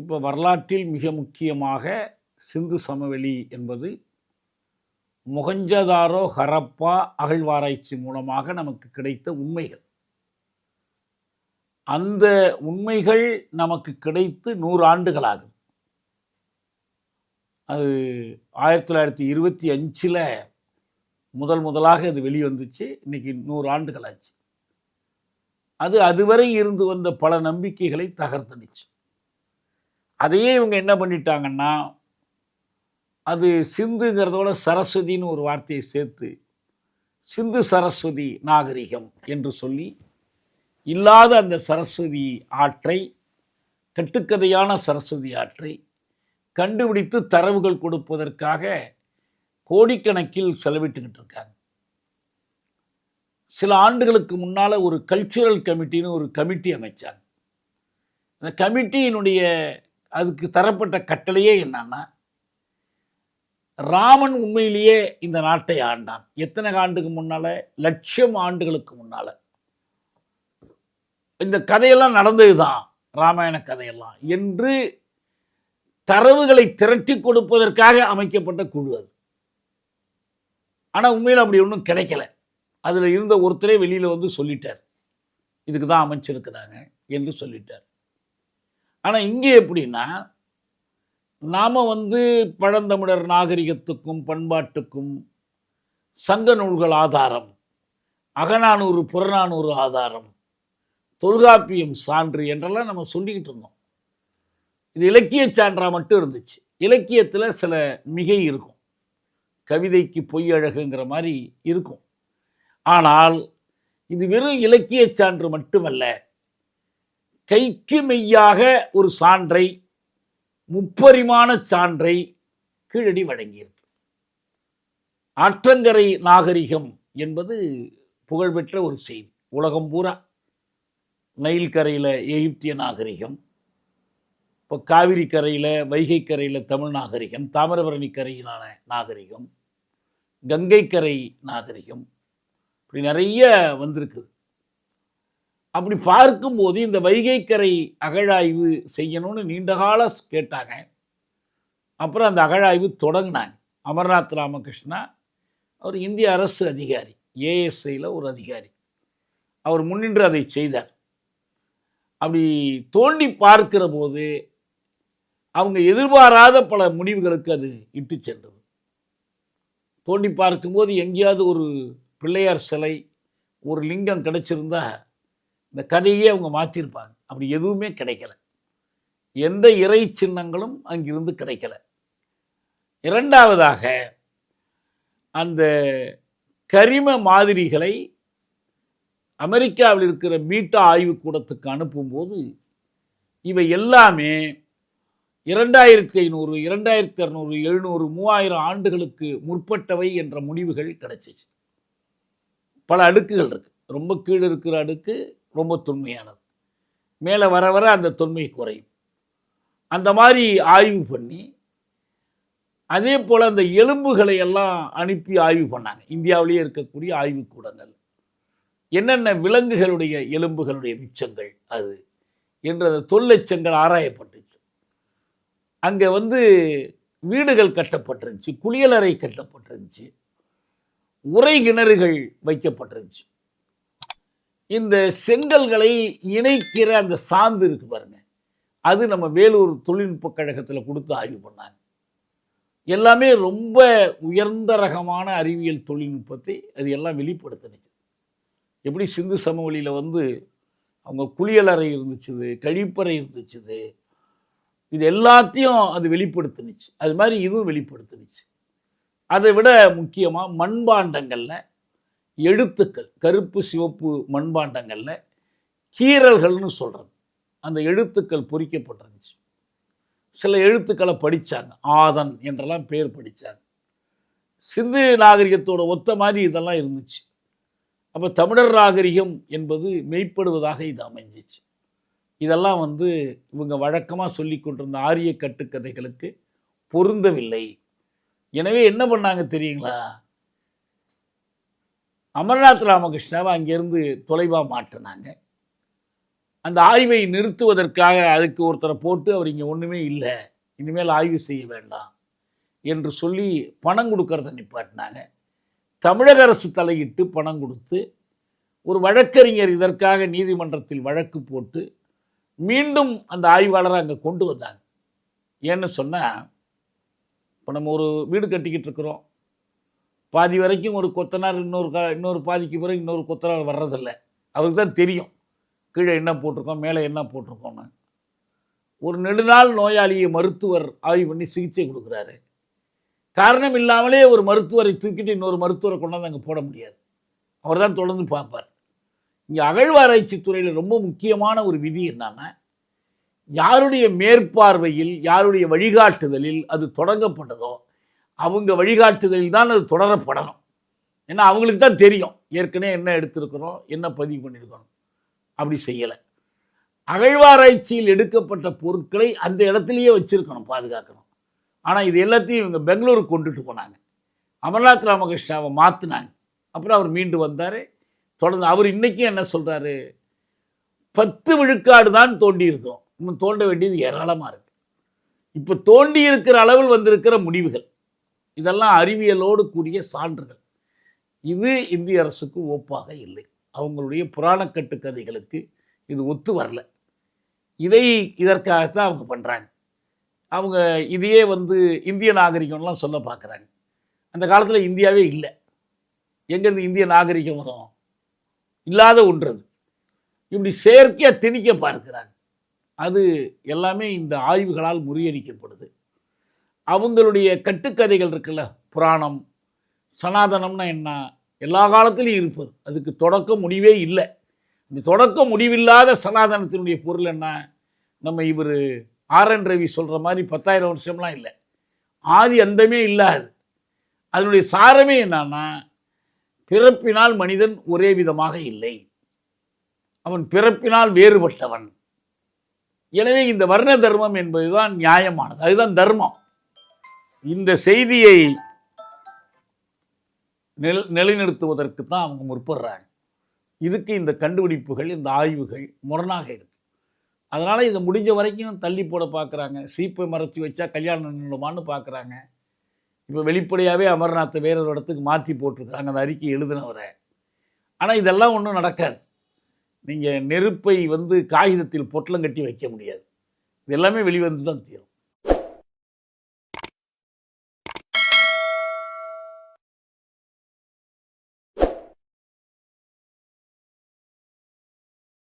இப்போ வரலாற்றில் மிக முக்கியமாக சிந்து சமவெளி என்பது மொகஞ்சதாரோ ஹரப்பா அகழ்வாராய்ச்சி மூலமாக நமக்கு கிடைத்த உண்மைகள். அந்த உண்மைகள் நமக்கு கிடைத்து நூறு ஆண்டுகளாகுது அது ஆயிரத்தி தொள்ளாயிரத்தி இருபத்தி அஞ்சில் முதல் முதலாக அது வெளிவந்துச்சு. இன்னைக்கு நூறு ஆண்டுகள் ஆச்சு. அது அதுவரை இருந்து வந்த பல நம்பிக்கைகளை தகர்த்தடிச்சு. அதையே இவங்க என்ன பண்ணிட்டாங்கன்னா அது சிந்துங்கிறதோட சரஸ்வதின்னு ஒரு வார்த்தையை சேர்த்து சிந்து சரஸ்வதி நாகரிகம் என்று சொல்லி இல்லாத அந்த சரஸ்வதி ஆற்றை கட்டுக்கதையான சரஸ்வதி ஆற்றை கண்டுபிடித்து தரவுகள் கொடுப்பதற்காக கோடிக்கணக்கில் செலவிட்டுக்கிட்டு இருக்காங்க. சில ஆண்டுகளுக்கு முன்னால் ஒரு கல்ச்சுரல் கமிட்டின்னு ஒரு கமிட்டி அமைச்சாங்க. அந்த கமிட்டியினுடைய அதுக்கு தரப்பட்ட கட்டளையே என்னன்னா ராமன் உண்மையிலேயே இந்த நாட்டை ஆண்டான். எத்தனை ஆண்டுக்கு முன்னால? லட்சம் ஆண்டுகளுக்கு முன்னால. இந்த கதையெல்லாம் நடந்தது தான் ராமாயண கதையெல்லாம் என்று தரவுகளை திரட்டி கொடுப்பதற்காக அமைக்கப்பட்ட குழு அது. ஆனால் உண்மையில் அப்படி ஒன்றும் கிடைக்கல. அதில் இருந்த ஒருத்தரே வெளியில் வந்து சொல்லிட்டார். இதுக்கு தான் அமைச்சிருக்கிறாங்க என்று சொல்லிட்டார். ஆனால் இங்கே எப்படின்னா நாம் வந்து பழந்தமிழர் நாகரிகத்துக்கும் பண்பாட்டுக்கும் சங்க நூல்கள் ஆதாரம் அகநானூறு புறநானூறு ஆதாரம் தொல்காப்பியம் சான்று என்றெல்லாம் நம்ம சொல்லிக்கிட்டு இருந்தோம். இது இலக்கிய சான்றாக மட்டும் இருந்துச்சு. இலக்கியத்தில் சில மிகை இருக்கும். கவிதைக்கு பொய் அழகுங்கிற மாதிரி இருக்கும். ஆனால் இது வெறும் இலக்கிய சான்று மட்டுமல்ல கைக்கு மெய்யாக ஒரு சான்றை முப்பரிமாண சான்றை கீழடி வழங்கியிருக்கு. ஆற்றங்கரை நாகரிகம் என்பது புகழ்பெற்ற ஒரு செய்தி. உலகம் பூரா நைல் கரையில் எகிப்திய நாகரிகம் இப்போ காவிரி கரையில் வைகை கரையில் தமிழ் நாகரிகம் தாமிரபரணி கரையிலான நாகரிகம் கங்கை கரை நாகரிகம் இப்படி நிறைய வந்திருக்குது. அப்படி பார்க்கும்போது இந்த வைகைக்கரை அகழாய்வு செய்யணும்னு நீண்டகால கேட்டாங்க. அப்புறம் அந்த அகழாய்வு தொடங்கினாங்க. அமர்நாத் ராமகிருஷ்ணா அவர் இந்திய அரசு அதிகாரி ஏஎஸ்ஐயில் ஒரு அதிகாரி. அவர் முன்னின்று அதை செய்தார். அப்படி தோண்டி பார்க்கிற போது அவங்க எதிர்பாராத பல முடிவுகளுக்கு அது இட்டு சென்றது. தோண்டி பார்க்கும்போது எங்கேயாவது ஒரு பிள்ளையார் சிலை ஒரு லிங்கம் கிடச்சிருந்தா இந்த கதையே அவங்க மாற்றிருப்பாங்க அப்படி எதுவுமே கிடைக்கல. எந்த இறை சின்னங்களும் அங்கிருந்து கிடைக்கல. இரண்டாவதாக அந்த கரிம மாதிரிகளை அமெரிக்காவில் இருக்கிற பீட்டா ஆய்வுக்கூடத்துக்கு அனுப்பும்போது இவை எல்லாமே இரண்டாயிரத்தி ஐநூறு இரண்டாயிரத்தி இரநூறு எழுநூறு மூவாயிரம் ஆண்டுகளுக்கு முற்பட்டவை என்ற முடிவுகள் கிடைச்சிச்சு. பல அடுக்குகள் இருக்குது ரொம்ப கீழே இருக்கிற அடுக்கு ரொம்ப தொன்மையானது. மேலே வர வர அந்த தொன்மை குறையும். அந்த மாதிரி ஆய்வு பண்ணி அதே போல் அந்த எலும்புகளை எல்லாம் அனுப்பி ஆய்வு பண்ணாங்க. இந்தியாவிலேயே இருக்கக்கூடிய ஆய்வுக்கூடங்கள் என்னென்ன விலங்குகளுடைய எலும்புகளுடைய மிச்சங்கள் அது என்ற அந்த தொல்லெச்சங்கள் ஆராயப்பட்டுச்சு. அங்கே வந்து வீடுகள் கட்டப்பட்டிருந்துச்சு குளியலறை கட்டப்பட்டிருந்துச்சு உரை கிணறுகள் வைக்கப்பட்டிருந்துச்சு. இந்த செங்கல்களை இணைக்கிற அந்த சாந்து இருக்கு பாருங்க. அது நம்ம வேலூர் தொழில்நுட்ப கழகத்தில் கொடுத்து ஆய்வு பண்ணாங்க. எல்லாமே ரொம்ப உயர்ந்த ரகமான அறிவியல் தொழில்நுட்பத்தை அது எல்லாம் வெளிப்படுத்தினுச்சு. எப்படி சிந்து சமவெளியில் வந்து அவங்க குளியலறை இருந்துச்சுது கழிப்பறை இருந்துச்சுது இது எல்லாத்தையும் அது வெளிப்படுத்தினுச்சு. அது மாதிரி இதுவும் வெளிப்படுத்தினுச்சு. அதை விட முக்கியமாக மண்பாண்டங்களில் எழுத்துக்கள் கருப்பு சிவப்பு மண்பாண்டங்களில் கீறல்கள்னு சொல்கிறது அந்த எழுத்துக்கள் பொறிக்கப்பட்டிருந்துச்சு. சில எழுத்துக்களை படித்தாங்க ஆதன் என்றெல்லாம் பேர் படித்தாங்க சிந்து நாகரிகத்தோட ஒத்த மாதிரி இதெல்லாம் இருந்துச்சு. அப்போ தமிழர் நாகரிகம் என்பது மெய்ப்படுவதாக இது அமைஞ்சிச்சு. இதெல்லாம் வந்து இவங்க வழக்கமாக சொல்லி கொண்டிருந்த ஆரிய கட்டுக்கதைகளுக்கு பொருந்தவில்லை. எனவே என்ன பண்ணாங்க தெரியுங்களா? அமர்நாத் ராமகிருஷ்ணாவை அங்கேருந்து தொலைவாக மாட்டினாங்க அந்த ஆய்வை நிறுத்துவதற்காக அதுக்கு ஒருத்தரை போட்டு அவர் இங்கே ஒன்றுமே இல்லை இனிமேல் ஆய்வு செய்ய வேண்டாம் என்று சொல்லி பணம் கொடுக்கறத நிப்பாட்டினாங்க. தமிழக அரசு தலையிட்டு பணம் கொடுத்து ஒரு வழக்கறிஞர் இதற்காக நீதிமன்றத்தில் வழக்கு போட்டு மீண்டும் அந்த ஆய்வாளரை அங்கே கொண்டு வந்தாங்க. ஏன்னு சொன்னால் இப்போ நம்ம ஒரு வீடு கட்டிக்கிட்டு இருக்கிறோம். பாதி வரைக்கும் ஒரு கொத்தனார் இன்னொரு கா இன்னொரு பாதிக்கு பிறகு இன்னொரு கொத்தனார் வர்றதில்ல. அவருக்கு தான் தெரியும். கீழே என்ன போட்டிருக்கோம் மேலே என்ன போட்டிருக்கோம்னு. ஒரு நெடுநாள் நோயாளியை மருத்துவர் ஆய்வு பண்ணி சிகிச்சை கொடுக்குறாரு. காரணம் இல்லாமலே ஒரு மருத்துவரை தூக்கிட்டு இன்னொரு மருத்துவரை கொண்டாந்து அங்கே போட முடியாது. அவர் தான் தொடர்ந்து பார்ப்பார். இங்கே அகழ்வாராய்ச்சி துறையில் ரொம்ப முக்கியமான ஒரு விதி என்னன்னா யாருடைய மேற்பார்வையில் யாருடைய வழிகாட்டுதலில் அது தொடங்கப்பட்டதோ அவங்க வழிகாட்டுதலில் தான் அது தொடரப்படணும். ஏன்னா அவங்களுக்கு தான் தெரியும். ஏற்கனவே என்ன எடுத்திருக்கிறோம் என்ன பதிவு பண்ணியிருக்கிறோம் அப்படி செய்யலை. அகழ்வாராய்ச்சியில் எடுக்கப்பட்ட பொருட்களை அந்த இடத்துலையே வச்சுருக்கணும் பாதுகாக்கணும். ஆனால் இது எல்லாத்தையும் இவங்க பெங்களூருக்கு கொண்டுட்டு போனாங்க. அமர்நாத் ராமகிருஷ்ணாவை மாற்றினாங்க அப்புறம் அவர் மீண்டு வந்தார். தொடர்ந்து அவர் இன்றைக்கும் என்ன சொல்கிறாரு பத்து விழுக்காடு தான் தோண்டியிருக்கிறோம். இன்னும் தோண்ட வேண்டியது ஏராளமாக இருக்குது இப்போ தோண்டி இருக்கிற அளவில் வந்திருக்கிற முடிவுகள். இதெல்லாம் அறிவியலோடு கூடிய சான்றுகள். இது இந்திய அரசுக்கு ஒப்பாக இல்லை. அவங்களுடைய புராணக்கட்டு கதைகளுக்கு இது ஒத்து வரல. இதை இதற்காகத்தான் அவங்க பண்ணுறாங்க அவங்க இதையே வந்து இந்திய நாகரிகம்லாம் சொல்ல பார்க்குறாங்க. அந்த காலத்தில் இந்தியாவே இல்லை. எங்கேருந்து இந்திய நாகரிகம் வரும்? இல்லாத ஒன்றது. இப்படி செயற்கையாக திணிக்க பார்க்குறாங்க. அது எல்லாமே இந்த ஆய்வுகளால் முறியடிக்கப்படுது. அவங்களுடைய கட்டுக்கதைகள் இருக்குல்ல? புராணம் சனாதனம்னா என்ன? எல்லா காலத்திலையும் இருப்பது அதுக்கு தொடக்க முடிவே இல்லை. இந்த தொடக்க முடிவில்லாத சனாதனத்தினுடைய பொருள் என்ன? நம்ம இவர் ஆர் என் ரவி சொல்கிற மாதிரி பத்தாயிரம் வருஷம்லாம் இல்லை. ஆதி அந்தமே இல்லாது. அதனுடைய சாரமே என்னன்னா பிறப்பினால் மனிதன் ஒரே விதமாக இல்லை. அவன் பிறப்பினால் வேறுபட்டவன். எனவே இந்த வர்ண தர்மம் என்பதுதான் நியாயமானது. அதுதான் தர்மம். இந்த செய்தியை நில் நிலைநிறுத்துவதற்கு தான் அவங்க முற்படுறாங்க. இதுக்கு இந்த கண்டுபிடிப்புகள் இந்த ஆய்வுகள் முரணாக இருக்கு. அதனால் இதை முடிஞ்ச வரைக்கும் தள்ளி போட பார்க்குறாங்க சீப்பை மறைச்சி வச்சா கல்யாணம் நின்றுமான்னு பார்க்குறாங்க இப்போ வெளிப்படையாகவே அமர்நாத்தை வேறொரு இடத்துக்கு மாற்றி போட்டிருக்காங்க அந்த அறிக்கை எழுதினவரை. ஆனால் இதெல்லாம் ஒன்றும் நடக்காது. நீங்கள் நெருப்பை வந்து காகிதத்தில் பொட்டலம் கட்டி வைக்க முடியாது. இது எல்லாமே வெளிவந்து தான் தீரும்.